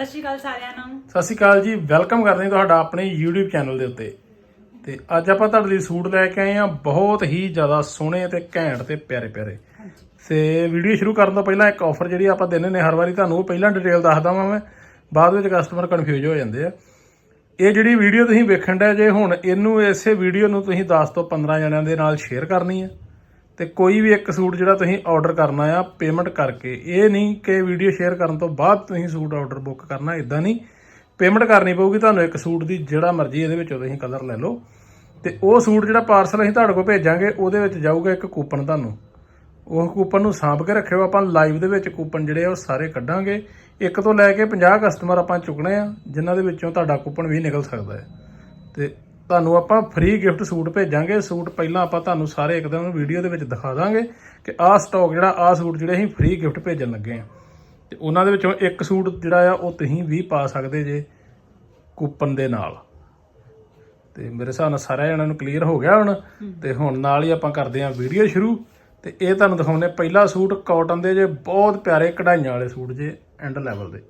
ਸਤਿ ਸ਼੍ਰੀ ਅਕਾਲ ਸਾਰਿਆਂ ਨੂੰ। ਸਤਿ ਸ਼੍ਰੀ ਅਕਾਲ ਜੀ। ਵੈਲਕਮ ਕਰਦੇ ਹਾਂ ਤੁਹਾਡਾ ਆਪਣੇ YouTube ਚੈਨਲ ਦੇ ਉੱਤੇ। ਤੇ ਅੱਜ ਆਪਾਂ ਤੁਹਾਡੇ ਲਈ ਸੂਟ ਲੈ ਕੇ ਆਏ ਹਾਂ ਬਹੁਤ ਹੀ ਜ਼ਿਆਦਾ ਸੋਹਣੇ ਤੇ ਘੈਂਟ ਤੇ ਪਿਆਰੇ ਪਿਆਰੇ। ਤੇ ਵੀਡੀਓ ਸ਼ੁਰੂ ਕਰਨ ਤੋਂ ਪਹਿਲਾਂ ਇੱਕ ਆਫਰ ਜਿਹੜੀ ਆਪਾਂ ਦਿੰਦੇ ਨੇ ਹਰ ਵਾਰੀ ਤੁਹਾਨੂੰ ਉਹ ਪਹਿਲਾਂ ਡਿਟੇਲ ਦੱਸਦਾ ਵਾਂ ਮੈਂ। ਬਾਅਦ ਵਿੱਚ ਕਸਟਮਰ ਕਨਫਿਊਜ਼ ਹੋ ਜਾਂਦੇ ਆ। ਇਹ ਜਿਹੜੀ ਵੀਡੀਓ ਤੁਸੀਂ ਵੇਖਣ ਦਾ ਜੇ ਹੁਣ ਇਹਨੂੰ ਇਸੇ ਵੀਡੀਓ ਨੂੰ ਤੁਸੀਂ 10 ਤੋਂ 15 ਜਣਿਆਂ ਦੇ ਨਾਲ ਸ਼ੇਅਰ ਕਰਨੀ ਹੈ ਤੇ ਕੋਈ ਵੀ ਇੱਕ ਸੂਟ ਜਿਹੜਾ ਤੁਸੀਂ ਆਰਡਰ ਕਰਨਾ ਆ ਪੇਮੈਂਟ ਕਰਕੇ। ਇਹ ਨਹੀਂ ਕਿ ਵੀਡੀਓ ਸ਼ੇਅਰ ਕਰਨ ਤੋਂ ਬਾਅਦ ਤੁਸੀਂ ਸੂਟ ਆਰਡਰ ਬੁੱਕ ਕਰਨਾ ਇਦਾਂ ਨਹੀਂ। ਪੇਮੈਂਟ ਕਰਨੀ ਪਊਗੀ ਤੁਹਾਨੂੰ ਇੱਕ ਸੂਟ ਦੀ, ਜਿਹੜਾ ਮਰਜ਼ੀ ਇਹਦੇ ਵਿੱਚੋਂ ਤੁਸੀਂ ਕਲਰ ਲੈ ਲਓ। ਤੇ ਉਹ ਸੂਟ ਜਿਹੜਾ ਪਾਰਸਲ ਅਸੀਂ ਤੁਹਾਡੇ ਕੋਲ ਭੇਜਾਂਗੇ, ਉਹਦੇ ਵਿੱਚ ਜਾਊਗਾ ਇੱਕ ਕੂਪਨ ਤੁਹਾਨੂੰ। ਉਹ ਕੂਪਨ ਨੂੰ ਸਾਂਭ ਕੇ ਰੱਖਿਓ, ਆਪਾਂ ਲਾਈਵ ਦੇ ਵਿੱਚ ਕੂਪਨ ਜਿਹੜੇ ਆ ਉਹ ਸਾਰੇ ਕੱਢਾਂਗੇ। ਇੱਕ ਤੋਂ ਲੈ ਕੇ 50 ਕਸਟਮਰ ਆਪਾਂ ਚੁੱਕਣੇ ਆ, ਜਿਨ੍ਹਾਂ ਦੇ ਵਿੱਚੋਂ ਤੁਹਾਡਾ ਕੂਪਨ ਵੀ ਨਿਕਲ ਸਕਦਾ ਹੈ। ਤੇ ਤੁਹਾਨੂੰ ਆਪਾਂ ਫ੍ਰੀ ਗਿਫਟ ਸੂਟ ਭੇਜਾਂਗੇ। ਸੂਟ ਪਹਿਲਾਂ ਆਪਾਂ ਤੁਹਾਨੂੰ ਸਾਰੇ ਇੱਕ ਦਿਨ ਵੀਡੀਓ ਦੇ ਵਿੱਚ ਦਿਖਾ ਦਾਂਗੇ ਕਿ ਆਹ ਸਟਾਕ ਜਿਹੜਾ, ਆਹ ਸੂਟ ਜਿਹੜੇ ਅਸੀਂ ਫ੍ਰੀ ਗਿਫਟ ਭੇਜਣ ਲੱਗੇ ਆ ਤੇ ਉਹਨਾਂ ਦੇ ਵਿੱਚੋਂ ਇੱਕ ਸੂਟ ਜਿਹੜਾ ਆ, ਉਹ ਤੁਸੀਂ ਵੀ ਪਾ ਸਕਦੇ ਜੇ ਕੂਪਨ ਦੇ ਨਾਲ। ਤੇ ਮੇਰੇ ਹਿਸਾਬ ਨਾਲ ਸਾਰਿਆਂ ਜਣਾਂ ਨੂੰ ਕਲੀਅਰ ਹੋ ਗਿਆ ਹੁਣ। ਤੇ ਹੁਣ ਨਾਲ ਹੀ ਆਪਾਂ ਕਰਦੇ ਆਂ ਵੀਡੀਓ ਸ਼ੁਰੂ। ਤੇ ਇਹ ਤੁਹਾਨੂੰ ਦਿਖਾਉਂਦੇ ਪਹਿਲਾ ਸੂਟ ਕਾਟਨ ਦੇ ਜੇ, ਬਹੁਤ ਪਿਆਰੇ ਕਢਾਈਆਂ ਵਾਲੇ ਸੂਟ ਜੇ ਐਂਡ ਲੈਵਲ ਦੇ।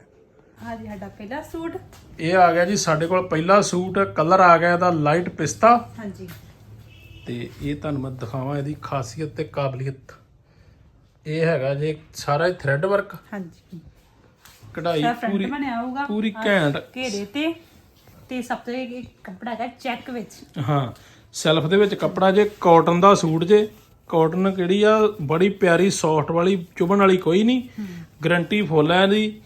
ਹਾਂ ਜੀ ਸਾਡਾ ਪਹਿਲਾ ਸੂਟ। ਇਹ ਆ ਗਿਆ ਜੀ ਸਾਡੇ ਕੋਲ ਪਹਿਲਾ ਸੂਟ ਕਲਰ ਆ ਗਿਆ ਇਹਦਾ ਲਾਈਟ ਪਿਸਤਾ। ਹਾਂਜੀ। ਤੇ ਇਹ ਤੁਹਾਨੂੰ ਮੈਂ ਦਿਖਾਵਾਂ ਇਹਦੀ ਖਾਸੀਅਤ ਤੇ ਕਾਬਲੀਅਤ। ਇਹ ਹੈਗਾ ਜੇ ਸਾਰਾ ਹੀ ਥ੍ਰੈਡ ਵਰਕ ਹਾਂਜੀ। ਕਢਾਈ ਸਾਰਾ ਫਰੰਟ ਪੂਰੀ ਬਣਿਆ ਹੋਊਗਾ। ਪੂਰੀ ਘੈਂਟ। ਘੇਰੇ ਤੇ। ਤੇ ਸਭ ਤੋਂ ਇਹ ਕੱਪੜਾ ਹੈਗਾ ਚੈੱਕ ਵਿੱਚ। ਹਾਂ ਸੈਲਫ ਦੇ ਵਿੱਚ ਕੱਪੜਾ ਜੇ ਕਾਟਨ ਦਾ ਸੂਟ ਜੇ। ਕਾਟਨ ਕਿਹੜੀ ਆ? ਬੜੀ ਪਿਆਰੀ ਸੌਫਟ ਵਾਲੀ ਚੁਭਣ ਵਾਲੀ ਕੋਈ ਨਹੀਂ। ਗਰੰਟੀ ਫੁੱਲ ਹੈ ਇਹਦੀ।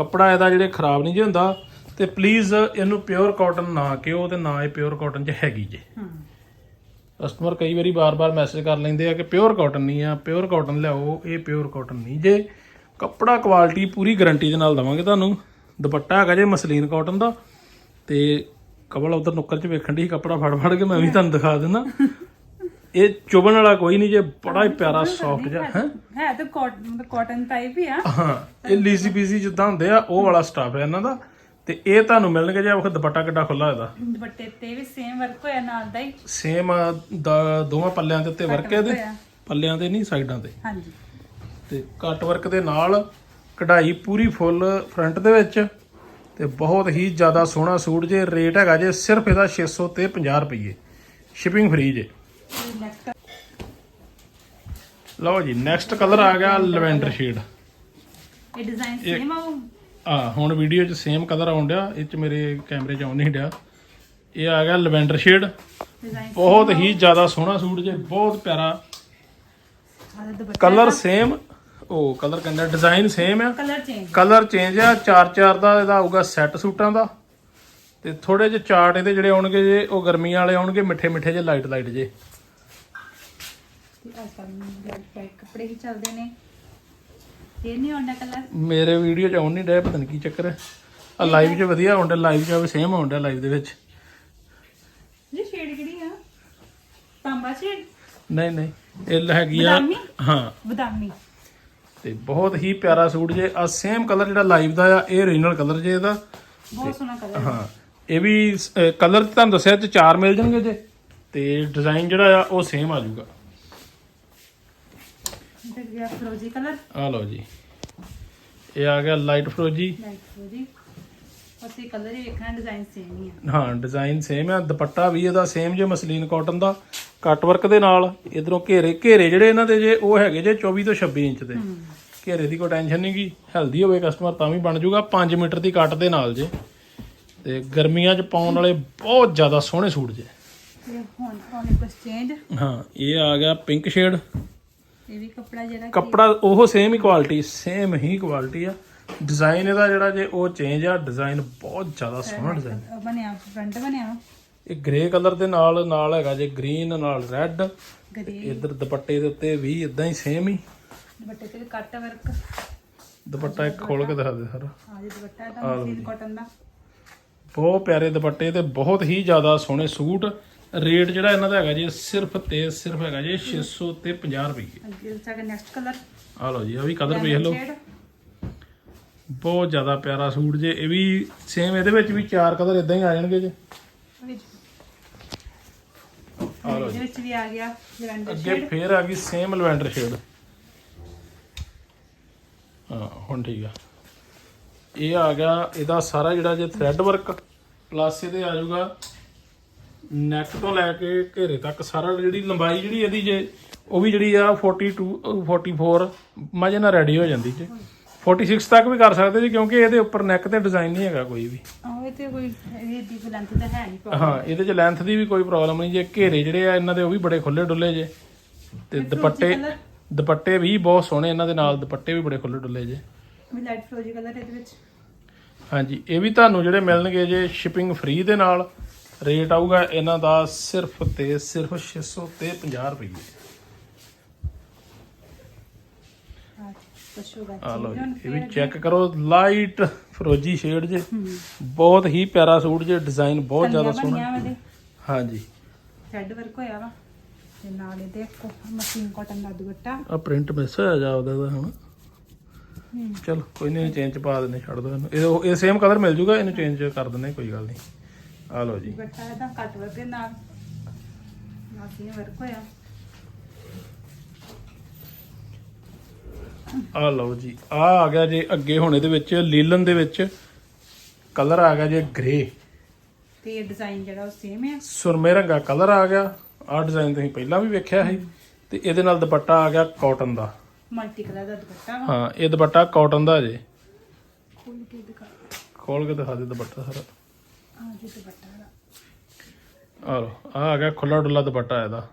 ਕੱਪੜਾ ਇਹਦਾ ਜਿਹੜੇ ਖਰਾਬ ਨਹੀਂ ਜੇ ਹੁੰਦਾ ਤੇ ਪਲੀਜ਼ ਇਹਨੂੰ ਪਿਓਰ ਕਾਟਨ ਨਾ ਕਿਓ ਤੇ ਨਾ ਇਹ ਪਿਓਰ ਕਾਟਨ ਚ ਹੈਗੀ ਜੇ। ਕਸਟਮਰ ਕਈ ਵਾਰੀ ਬਾਰ-ਬਾਰ ਮੈਸੇਜ ਕਰ ਲੈਂਦੇ ਆ ਕਿ ਪਿਓਰ ਕਾਟਨ ਨਹੀਂ ਆ ਪਿਓਰ ਕਾਟਨ ਲਿਆਓ ਇਹ ਪਿਓਰ ਕਾਟਨ ਨਹੀਂ ਜੇ। ਕੱਪੜਾ ਕੁਆਲਿਟੀ ਪੂਰੀ ਗਾਰੰਟੀ ਦੇ ਨਾਲ ਦਵਾਂਗੇ ਤੁਹਾਨੂੰ। ਦੁਪੱਟਾ ਹੈਗਾ ਜੇ ਮਸਲੀਨ ਕਾਟਨ ਦਾ ਤੇ ਕਬਲ ਉਧਰ ਨੁੱਕਰ 'ਚ ਵੇਖਣ ਦੀ ਕੱਪੜਾ ਫੜ ਫੜ ਕੇ ਮੈਂ ਵੀ ਤੁਹਾਨੂੰ ਦਿਖਾ ਦਿੰਦਾ। ਇਹ ਚੁਬਣ ਵਾਲਾ ਕੋਈ ਨਹੀਂ ਜੇ ਬੜਾ ਹੀ ਪਿਆਰਾ ਸੌਫਟ ਜਿਹਾ ਹੈ। ਹੈ? ਤਾਂ ਕਾਟਨ ਕਾਟਨ ਟਾਈਪ ਹੀ ਆ। ਹਾਂ ਇਹ ਲੀਜ਼ੀ ਪੀਜ਼ੀ ਜਿੱਦਾਂ ਹੁੰਦੇ ਆ ਉਹ ਵਾਲਾ ਸਟਾਫ ਹੈ ਇਹਨਾਂ ਦਾ। ਤੇ ਇਹ ਤੁਹਾਨੂੰ ਮਿਲਣਗੇ ਜੇ ਉਹ ਦੁਪੱਟਾ ਕਿੱਡਾ ਖੁੱਲਾ ਇਹਦਾ। ਦੁਪੱਟੇ ਤੇ ਵੀ ਸੇਮ ਵਰਕ ਹੋਇਆ ਨਾਲ ਦਾ ਹੀ। ਸੇਮ ਦੋਵਾਂ ਪੱਲਿਆਂ ਦੇ ਉੱਤੇ ਵਰਕ ਹੈ ਇਹਦੇ। ਪੱਲਿਆਂ ਤੇ ਨਹੀਂ ਸਾਈਡਾਂ ਤੇ। ਹਾਂਜੀ। ਤੇ ਕੱਟ ਵਰਕ ਦੇ ਨਾਲ ਕਢਾਈ ਪੂਰੀ ਫੁੱਲ ਫਰੰਟ ਦੇ ਵਿੱਚ। ਤੇ ਬਹੁਤ ਹੀ ਜ਼ਿਆਦਾ ਸੋਹਣਾ ਸੂਟ ਜੇ ਰੇਟ ਹੈਗਾ ਜੇ ਸਿਰਫ ਇਹਦਾ 600 ਤੇ 50 ਰੁਪਏ ਸ਼ਿਪਿੰਗ ਫ੍ਰੀ ਜੇ ਨੈਕਸਟ ਲਓ ਜੀ ਨੈਕਸਟ ਕਲਰ ਆ ਗਿਆ ਲਵੈਂਡਰ ਸ਼ੇਡ ਇਹ ਡਿਜ਼ਾਈਨ ਸੇਮ ਆ ਉਹ? ਆ ਹੁਣ ਵੀਡੀਓ 'ਚ ਸੇਮ ਕਲਰ ਆਉਣ ਡਿਆ ਇਹ 'ਚ ਮੇਰੇ ਕੈਮਰੇ 'ਚ ਆਉਣ ਨਹੀਂ ਡਿਆ। ਇਹ ਆ ਗਿਆ ਲਵੈਂਡਰ ਸ਼ੇਡ ਬਹੁਤ ਹੀ ਜ਼ਿਆਦਾ ਸੋਹਣਾ ਸੂਟ ਜੇ ਬਹੁਤ ਪਿਆਰਾ। ਕਲਰ ਸੇਮ ਉਹ ਕਲਰ ਕਹਿੰਦਾ ਡਿਜ਼ਾਈਨ ਸੇਮ ਆ। ਕਲਰ ਚੇਂਜ ਕਲਰ ਚੇਂਜ ਆ ਚਾਰ ਚਾਰ ਦਾ ਇਹਦਾ ਆਊਗਾ ਸੈੱਟ ਸੂਟਾਂ ਦਾ। ਤੇ ਥੋੜੇ ਜਿਹੇ ਚਾਰਟ ਇਹਦੇ ਜਿਹੜੇ ਆਉਣਗੇ ਜੇ ਉਹ ਗਰਮੀਆਂ ਵਾਲੇ ਆਉਣਗੇ ਮਿੱਠੇ ਮਿੱਠੇ ਜੇ ਲਾਈਟ ਲਾਈਟ ਜੇ ਤੇ ਅੱਜ ਕੱਲ੍ਹ ਬਲੈਕ ਬਲੈਕ ਕੱਪੜੇ ਹੀ ਚੱਲਦੇ ਨੇ। ਇਹ ਨਹੀਂ ਆਉਂਦਾ ਕਲਰ ਮੇਰੇ ਵੀਡੀਓ ਚ ਆਉਣ ਨਹੀਂ ਡਿਆ ਪਤਾ ਨਹੀਂ ਕੀ ਚੱਕਰ ਹੈ। ਆ ਲਾਈਵ 'ਚ ਵਧੀਆ ਆਉਂਦਾ ਲਾਈਵ 'ਚ ਵੀ ਸੇਮ ਆਉਂਦਾ ਲਾਈਵ ਦੇ ਵਿੱਚ। ਜੀ ਸ਼ੇਡ ਕਿਹੜੀ ਆ? ਤਾਂਬਾ ਸ਼ੇਡ ਨਹੀਂ ਨਹੀਂ ਇਹ ਹੈਗੀ ਆ ਬਦਾਮੀ? ਹਾਂ। ਬਦਾਮੀ। ਤੇ ਬਹੁਤ ਹੀ ਪਿਆਰਾ ਸੂਟ ਜੇ ਆ ਸੇਮ ਕਲਰ ਜਿਹੜਾ ਲਾਈਵ ਦਾ ਆ ਇਹ ਓਰੀਜਨਲ ਕਲਰ ਜੇ ਇਹਦਾ। ਬਹੁਤ ਸੋਹਣਾ ਕਲਰ ਹਾਂ ਇਹ ਵੀ ਕਲਰ ਤੁਹਾਨੂੰ ਦੱਸਿਆ ਤੇ ਚਾਰ ਮਿਲ ਜਾਣਗੇ ਜੇ। ਤੇ ਡਿਜ਼ਾਈਨ ਜਿਹੜਾ ਆ ਉਹ ਸੇਮ ਆ ਜਾਊਗਾ। ਤੇ ਗਿਆ ਫਰੋਜੀ ਕਲਰ। ਆ ਲਓ ਜੀ। ਇਹ ਆ ਗਿਆ ਲਾਈਟ ਫਰੋਜੀ। ਲਾਈਟ ਫਰੋਜੀ। ਅਸੀਂ ਕਲਰ ਹੀ ਵੇਖਣਾ ਡਿਜ਼ਾਈਨ ਸੇਮ ਹੀ ਆ। ਹਾਂ ਡਿਜ਼ਾਈਨ ਸੇਮ ਆ। ਦੁਪੱਟਾ ਵੀ ਇਹਦਾ ਸੇਮ ਜੇ ਮਸਲੀਨ ਕਾਟਨ ਦਾ। ਕੱਟ ਵਰਕ ਦੇ ਨਾਲ ਇਧਰੋਂ ਘੇਰੇ ਘੇਰੇ ਜਿਹੜੇ ਇਹਨਾਂ ਦੇ ਜੇ ਉਹ ਹੈਗੇ ਜੇ 24 ਤੋਂ 26 ਇੰਚ ਦੇ। ਘੇਰੇ ਦੀ ਕੋਈ ਟੈਨਸ਼ਨ ਨਹੀਂ ਗੀ ਹੈਲਦੀ ਹੋਵੇ ਕਸਟਮਰ ਤਾਂ ਵੀ ਬਣ ਜਾਊਗਾ। 5 ਮੀਟਰ ਦੀ ਕੱਟ ਦੇ ਨਾਲ ਜੇ। ਤੇ ਗਰਮੀਆਂ 'ਚ ਪਾਉਣ ਵਾਲੇ ਬਹੁਤ ਜ਼ਿਆਦਾ ਸੋਹਣੇ ਸੂਟ ਜੇ। ਹੁਣ ਹੁਣ ਕੁਝ ਚੇਂਜ ਹਾਂ ਇਹ ਆ ਗਿਆ ਪਿੰਕ ਸ਼ੇਡ ਇਹ ਵੀ ਕੱਪੜਾ ਜਿਹੜਾ ਕਿ ਕੱਪੜਾ ਉਹ ਸੇਮ ਹੀ ਕੁਆਲਿਟੀ ਸੇਮ ਹੀ ਕੁਆਲਿਟੀ ਆ। ਡਿਜ਼ਾਈਨ ਇਹਦਾ ਜਿਹੜਾ ਜੇ ਉਹ ਚੇਂਜ ਆ ਡਿਜ਼ਾਈਨ ਬਹੁਤ ਜ਼ਿਆਦਾ ਸੋਹਣਾ ਡਿਜ਼ਾਈਨ ਬਣਿਆ ਫਰੰਟ ਬਣਿਆ। ਇਹ ਗ੍ਰੇ ਕਲਰ ਦੇ ਨਾਲ ਨਾਲ ਹੈਗਾ ਜੇ ਗ੍ਰੀਨ ਨਾਲ ਰੈੱਡ ਇਧਰ ਦੁਪੱਟੇ ਦੇ ਉੱਤੇ ਵੀ ਇਦਾਂ ਹੀ ਸੇਮ ਹੀ। ਦੁਪੱਟੇ ਤੇ ਕੱਟ ਵਰਕ ਦੁਪੱਟਾ ਇੱਕ ਖੋਲ ਕੇ ਦਿਖਾ ਦੇ ਸਰ। ਆ ਜੀ ਦੁਪੱਟਾ ਇਹਦਾ ਮਸਲੀਨ ਕਾਟਨ ਦਾ। ਬਹੁਤ ਪਿਆਰੇ ਦੁਪੱਟੇ ਤੇ ਬਹੁਤ ਹੀ ਜ਼ਿਆਦਾ ਸੋਹਣੇ ਸੂਟ। ਰੇਟ ਜਿਹੜਾ ਇਹਨਾਂ ਦਾ ਹੈਗਾ ਜੀ ਸਿਰਫ ਤੇ ਸਿਰਫ ਹੈਗਾ ਜੀ 600 ਤੇ 50 ਰੁਪਏ ਅੱਗੇ ਸਾਡਾ ਨੈਕਸਟ ਕਲਰ ਆ ਲਓ ਜੀ ਆ ਵੀ ਕਲਰ ਵੇਖ ਲਓ। ਬਹੁਤ ਜ਼ਿਆਦਾ ਪਿਆਰਾ ਸੂਟ ਜੇ ਇਹ ਵੀ ਸੇਮ ਇਹਦੇ ਵਿੱਚ ਵੀ ਚਾਰ ਕਲਰ ਇਦਾਂ ਹੀ ਆ ਜਾਣਗੇ ਜੇ। ਆ ਲਓ ਇਹਦੇ ਵਿੱਚ ਵੀ ਆ ਗਿਆ ਲਵੈਂਡਰ ਅੱਗੇ ਫੇਰ ਆ ਗਈ ਸੇਮ ਲਵੈਂਡਰ ਸ਼ੇਡ ਹਾਂ ਹੁਣ ਠੀਕ ਆ। ਇਹ ਆ ਗਿਆ ਇਹਦਾ ਸਾਰਾ ਜਿਹੜਾ ਜੇ ਥ੍ਰੈਡ ਵਰਕ ਪਲੱਸ ਇਹਦੇ ਆ ਜਾਊਗਾ ਨੈਕ ਤੋਂ ਲੈ ਕੇ ਘੇਰੇ ਤੱਕ ਸਾਰਾ ਜਿਹੜੀ ਲੰਬਾਈ ਜਿਹੜੀ ਇਹਦੀ ਜੇ ਉਹ ਵੀ ਜਿਹੜੀ ਆ 42 ਅਹ 44 ਮਜੇ ਨਾਲ ਰੈਡੀ ਹੋ ਜਾਂਦੀ ਜੇ। 46 ਤੱਕ ਵੀ ਕਰ ਸਕਦੇ ਜੀ ਕਿਉਂਕਿ ਇਹਦੇ ਉੱਪਰ ਨੈਕ ਤੇ ਡਿਜ਼ਾਈਨ ਨਹੀਂ ਹੈਗਾ ਕੋਈ ਵੀ। ਆਹ ਇਹ ਤੇ ਕੋਈ ਇਹ ਦੀ ਲੈਂਥ ਤਾਂ ਹੈ ਨਹੀਂ ਪਰ ਹਾਂ ਇਹਦੇ ਚ ਲੈਂਥ ਦੀ ਵੀ ਕੋਈ ਪ੍ਰੋਬਲਮ ਨਹੀਂ ਜੇ। ਘੇਰੇ ਜਿਹੜੇ ਆ ਇਹਨਾਂ ਦੇ ਉਹ ਵੀ ਬੜੇ ਖੁੱਲੇ ਡੁੱਲੇ ਜੇ। ਤੇ ਦੁਪੱਟੇ? ਦੁਪੱਟੇ ਵੀ ਬਹੁਤ ਸੋਹਣੇ ਇਹਨਾਂ ਦੇ ਨਾਲ ਦੁਪੱਟੇ ਵੀ ਬੜੇ ਖੁੱਲੇ ਡੁੱਲੇ ਜੇ। ਵੀ ਲਾਈਟ ਫਰੋਜੀ ਕਲਰ ਇਹਦੇ ਵਿੱਚ? ਹਾਂਜੀ ਇਹ ਵੀ ਤੁਹਾਨੂੰ ਜਿਹੜੇ ਮਿਲਣਗੇ ਜੇ ਸ਼ਿਪਿੰਗ ਫ੍ਰੀ ਦੇ ਨਾਲ ਰੇਟ ਆਊਗਾ ਇਹਨਾਂ ਦਾ ਸਿਰਫ ਤੇ ਸਿਰਫ 600 ਤੇ 50 ਰੁਪਏ। ਆ ਜੀ ਇਹ ਵੀ ਚੈੱਕ ਕਰੋ ਲਾਈਟ ਫਰੋਜੀ ਸ਼ੇਡ ਜੇ। ਬਹੁਤ ਹੀ ਪਿਆਰਾ ਸੂਟ ਜੇ ਡਿਜ਼ਾਈਨ ਬਹੁਤ ਜ਼ਿਆਦਾ ਸੋਹਣਾ। ਹਾਂਜੀ। ਥ੍ਰੈਡ ਵਰਕ ਹੋਇਆ ਵਾ। ਤੇ ਨਾਲ ਇਹਦੇ ਮਸ਼ੀਨ ਕਾਟਨ ਦਾ ਦੁਪੱਟਾ। ਆ ਪ੍ਰਿੰਟ ਮਿਸ ਹੋਇਆ ਜਾ ਉਹਦਾ ਤਾਂ ਹੁਣ। ਚਲ ਕੋਈ ਨਹੀਂ ਚੇਂਜ ਪਾ ਦਿੰਦੇ ਛੱਡ ਦੋ ਇਹਨੂੰ। ਇਹ ਸੇਮ ਕਲਰ ਮਿਲ ਜੂਗਾ ਇਹਨੂੰ ਚੇਂਜ ਕਰ ਦਿੰਦੇ ਕੋਈ ਗੱਲ ਨਹੀਂ ਆ ਲਓ ਜੀ। ਦੁਪੱਟਾ ਇਹਦਾ ਕੱਟ ਵਰਕ ਦੇ ਨਾਲ। ਨਾਲ ਇਹ ਵਰਕ ਹੋਇਆ। ਆ ਲਓ ਜੀ ਆ ਆ ਗਿਆ ਜੇ ਅੱਗੇ ਹੁਣ ਇਹਦੇ ਵਿੱਚ ਲੀਲਨ ਦੇ ਵਿੱਚ। ਕਲਰ ਆ ਗਿਆ ਜੇ ਗ੍ਰੇ ਤੇ ਇਹ ਡਿਜ਼ਾਈਨ ਜਿਹੜਾ ਉਹ ਸੇਮ ਹੈ ਸੁਰਮੇ ਰੰਗਾ ਕਲਰ ਆ ਗਿਆ। ਆ ਡਿਜ਼ਾਈਨ ਤੁਸੀਂ ਪਹਿਲਾਂ ਵੀ ਵੇਖਿਆ ਸੀ। ਤੇ ਇਹਦੇ ਨਾਲ ਦੁਪੱਟਾ ਆ ਗਿਆ ਕਾਟਨ ਦਾ। ਮਲਟੀ ਕਲਰ ਦਾ ਦੁਪੱਟਾ ਵਾ। ਹਾਂ ਇਹ ਦੁਪੱਟਾ ਕਾਟਨ ਦਾ ਜੇ। ਖੋਲ ਕੇ ਦਿਖਾ। ਖੋਲ ਕੇ ਦਿਖਾ ਦੇ ਦੁਪੱਟਾ ਸਾਰਾ। ਆ ਜੀ ਦੁਪੱਟਾ ਦਾ ਆ ਲਓ ਆ ਆ ਗਿਆ ਖੁੱਲਾ ਡੁੱਲਾ ਦੁਪੱਟਾ ਇਹਦਾ।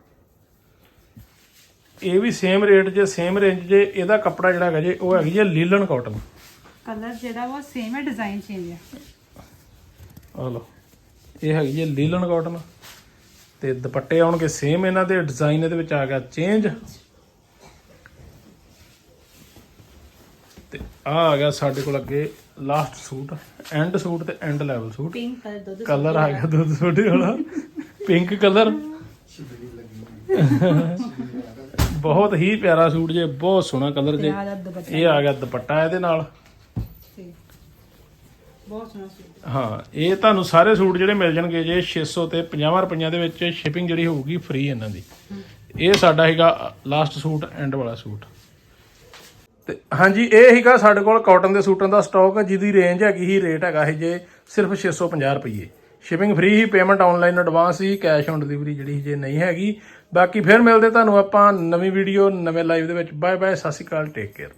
ਇਹ ਵੀ ਸੇਮ ਰੇਟ ਜੇ ਸੇਮ ਰੇਂਜ ਜੇ ਇਹਦਾ ਕੱਪੜਾ ਜਿਹੜਾ ਹੈਗਾ ਜੇ ਉਹ ਹੈਗੀ ਜੇ ਲੀਲਨ ਕਾਟਨ ਕਲਰ ਜਿਹੜਾ ਉਹ ਸੇਮ ਹੈ ਡਿਜ਼ਾਈਨ ਚੇਂਜ ਹੈ। ਆ ਲਓ ਇਹ ਹੈਗੀ ਜੇ ਲੀਲਨ ਕਾਟਨ ਤੇ ਦੁਪੱਟੇ ਆਉਣਗੇ ਸੇਮ ਇਹਨਾਂ ਦੇ ਡਿਜ਼ਾਈਨ ਇਹਦੇ ਵਿੱਚ ਆ ਗਿਆ ਚੇਂਜ ਆ ਆ ਗਿਆ ਸਾਡੇ ਕੋਲ ਅੱਗੇ ਲਾਸਟ ਸੂਟ ਐਂਡ ਸੂਟ ਤੇ end level suit. Pink colour ਦੁੱਧ ਕਲਰ ਆ ਗਿਆ ਦੁੱਧ ਛੋਟੇ ਵਾਲਾ। ਪਿੰਕ ਕਲਰ ਬਹੁਤ ਹੀ ਪਿਆਰਾ ਸੂਟ ਜੇ ਬਹੁਤ ਸੋਹਣਾ ਕਲਰ ਜੇ। ਦੁਪੱਟਾ। ਇਹ ਆ ਗਿਆ ਦੁਪੱਟਾ ਇਹਦੇ ਨਾਲ। ਤੇ ਬਹੁਤ ਸੋਹਣਾ ਸੂਟ ਹਾਂ। ਇਹ ਤੁਹਾਨੂੰ ਸਾਰੇ ਸੂਟ ਜਿਹੜੇ ਮਿਲ ਜਾਣਗੇ ਜੇ 600 ਤੇ 50 ਰੁਪਈਆਂ ਦੇ ਵਿੱਚ ਸ਼ਿਪਿੰਗ ਜਿਹੜੀ ਹੋਊਗੀ ਫ੍ਰੀ ਇਹਨਾਂ ਦੀ। ਇਹ ਸਾਡਾ ਹੈਗਾ ਲਾਸਟ ਸੂਟ ਐਂਡ ਵਾਲਾ ਸੂਟ। ਤੇ ਹਾਂਜੀ, ਇਹ ਹੈਗਾ ਸਾਡੇ ਕੋਲ ਕਾਟਨ ਦੇ ਸੂਟਾਂ ਦਾ ਸਟਾਕ ਜਿਹਦੀ ਰੇਂਜ ਹੈਗੀ ਹੀ ਰੇਟ ਹੈਗਾ ਇਹ ਜੇ ਸਿਰਫ 650 ਰੁਪਏ ਸ਼ਿਪਿੰਗ ਫ੍ਰੀ ਹੀ ਪੇਮੈਂਟ ਆਨਲਾਈਨ ਐਡਵਾਂਸ ਹੀ ਕੈਸ਼ ਔਨ ਡਿਲੀਵਰੀ ਜਿਹੜੀ ਜੇ ਨਹੀਂ ਹੈਗੀ। ਬਾਕੀ ਫਿਰ ਮਿਲਦੇ ਤੁਹਾਨੂੰ ਆਪਾਂ ਨਵੀਂ ਵੀਡੀਓ ਨਵੇਂ ਲਾਈਵ ਦੇ ਵਿੱਚ। ਬਾਏ ਬਾਏ ਸਤਿ ਸ਼੍ਰੀ ਅਕਾਲ ਟੇਕ ਕੇਅਰ